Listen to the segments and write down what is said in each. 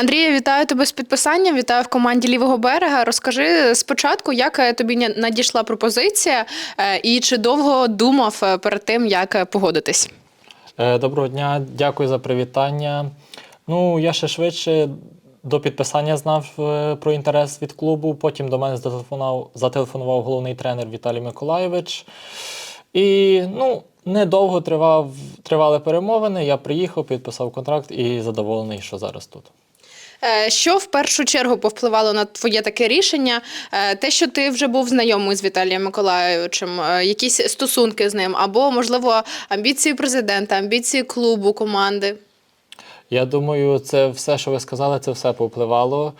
Андрія, вітаю тебе з підписанням. Вітаю в команді лівого берега. Розкажи спочатку, як е, тобі надійшла пропозиція, е, і чи довго думав е, перед тим, як погодитись? Доброго дня, дякую за привітання. Ну, я ще швидше до підписання знав про інтерес від клубу. Потім до мене зателефонував, зателефонував головний тренер Віталій Миколайович. І ну, недовго тривав, тривали перемовини. Я приїхав, підписав контракт і задоволений, що зараз тут. Е, Що в першу чергу повпливало на твоє таке рішення? Е, Те, що ти вже був знайомий з Віталієм Миколайовичем, е, якісь стосунки з ним, або, можливо, амбіції президента, амбіції клубу, команди. Я думаю, це все, що ви сказали, це все повпливало.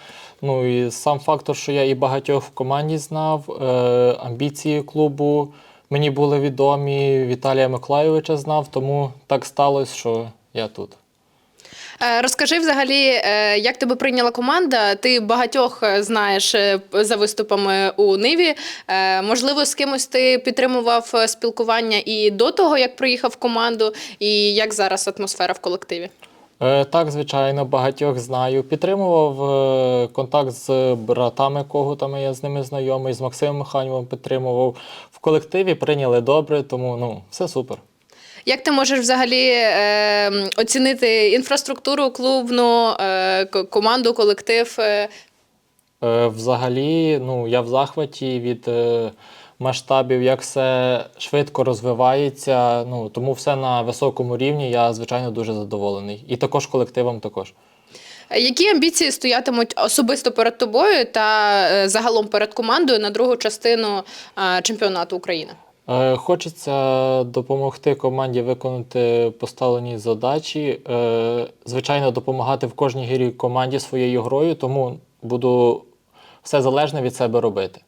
Ну і сам фактор, що я і багатьох в команді знав, е, амбіції клубу мені були відомі, Віталія Миколайовича знав, тому так сталося, що я тут. Е, Розкажи взагалі, е, як тебе прийняла команда? Ти багатьох е, знаєш за виступами у Ниві. Можливо, з кимось ти підтримував спілкування і до того, як приїхав в команду, і як зараз атмосфера в колективі? Так, звичайно, багатьох знаю. Підтримував контакт з братами Когутами, я з ними знайомий, з Максимом Михайловим підтримував. В колективі прийняли добре, тому ну, все супер. Як ти можеш взагалі е, оцінити інфраструктуру клубну, е, команду, колектив? е? Е, Взагалі, ну, я в захваті від е, масштабів, як все швидко розвивається. Ну, тому все на високому рівні. Я, звичайно, дуже задоволений. І також колективом також. Е, Які амбіції стоятимуть особисто перед тобою та е, загалом перед командою на другу частину чемпіонату України? Е, Хочеться допомогти команді виконати поставлені задачі. Е, Звичайно, допомагати в кожній грі команді своєю грою, тому буду все залежне від себе робити.